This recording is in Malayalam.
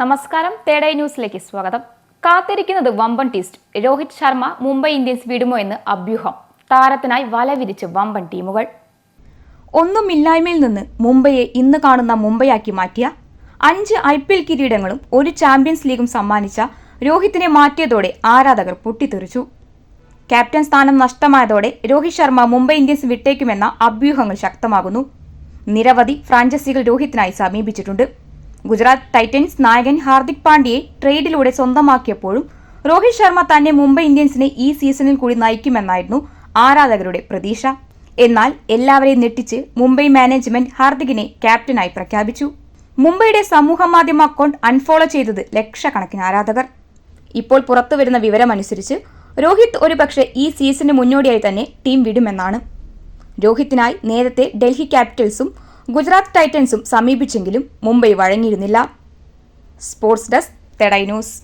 നമസ്കാരം. തേടൈ ന്യൂസിലേക്ക് സ്വാഗതം. കാത്തിരിക്കുന്നത് വമ്പൻ ടീസ്റ്റ്. രോഹിത് ശർമ്മ മുംബൈ ഇന്ത്യൻസ് വിടുമോ എന്ന് അഭ്യൂഹം. താരത്തിനായി വല വിരിച്ച് വമ്പൻ ടീമുകൾ. ഒന്നുമില്ലായ്മയിൽ നിന്ന് മുംബൈയെ ഇന്ന് കാണുന്ന മുംബൈയാക്കി മാറ്റിയ അഞ്ച് ഐ പി എൽ കിരീടങ്ങളും ഒരു ചാമ്പ്യൻസ് ലീഗും സമ്മാനിച്ച രോഹിത്തിനെ മാറ്റിയതോടെ ആരാധകർ പൊട്ടിത്തെറിച്ചു. ക്യാപ്റ്റൻ സ്ഥാനം നഷ്ടമായതോടെ രോഹിത് ശർമ്മ മുംബൈ ഇന്ത്യൻസ് വിട്ടേക്കുമെന്ന അഭ്യൂഹങ്ങൾ ശക്തമാകുന്നു. നിരവധി ഫ്രാഞ്ചൈസികൾ രോഹിത്തിനായി സമീപിച്ചിട്ടുണ്ട്. ഗുജറാത്ത് ടൈറ്റൻസ് നായകൻ ഹാർദിക് പാണ്ഡ്യയെ ട്രേഡിലൂടെ സ്വന്തമാക്കിയപ്പോഴും രോഹിത് ശർമ്മ തന്നെ മുംബൈ ഇന്ത്യൻസിനെ ഈ സീസണിൽ കൂടി നയിക്കുമെന്നായിരുന്നു ആരാധകരുടെ പ്രതീക്ഷ. എന്നാൽ എല്ലാവരെയും ഞെട്ടിച്ച് മുംബൈ മാനേജ്മെന്റ് ഹാർദികിനെ ക്യാപ്റ്റനായി പ്രഖ്യാപിച്ചു. മുംബൈയുടെ സമൂഹമാധ്യമ അക്കൗണ്ട് അൺഫോളോ ചെയ്തത് ലക്ഷക്കണക്കിന് ആരാധകർ. ഇപ്പോൾ പുറത്തുവരുന്ന വിവരമനുസരിച്ച് രോഹിത് ഒരുപക്ഷെ ഈ സീസണിന് മുന്നോടിയായി തന്നെ ടീം വിടുമെന്നാണ്. രോഹിത്തിനായി നേരത്തെ ഡൽഹി ക്യാപിറ്റൽസും ഗുജറാത്ത് ടൈറ്റൻസും സമീപിച്ചെങ്കിലും മുംബൈ വഴങ്ങിയിരുന്നില്ല. സ്പോർട്സ് ഡെസ്ക് തെടൈ ന്യൂസ്.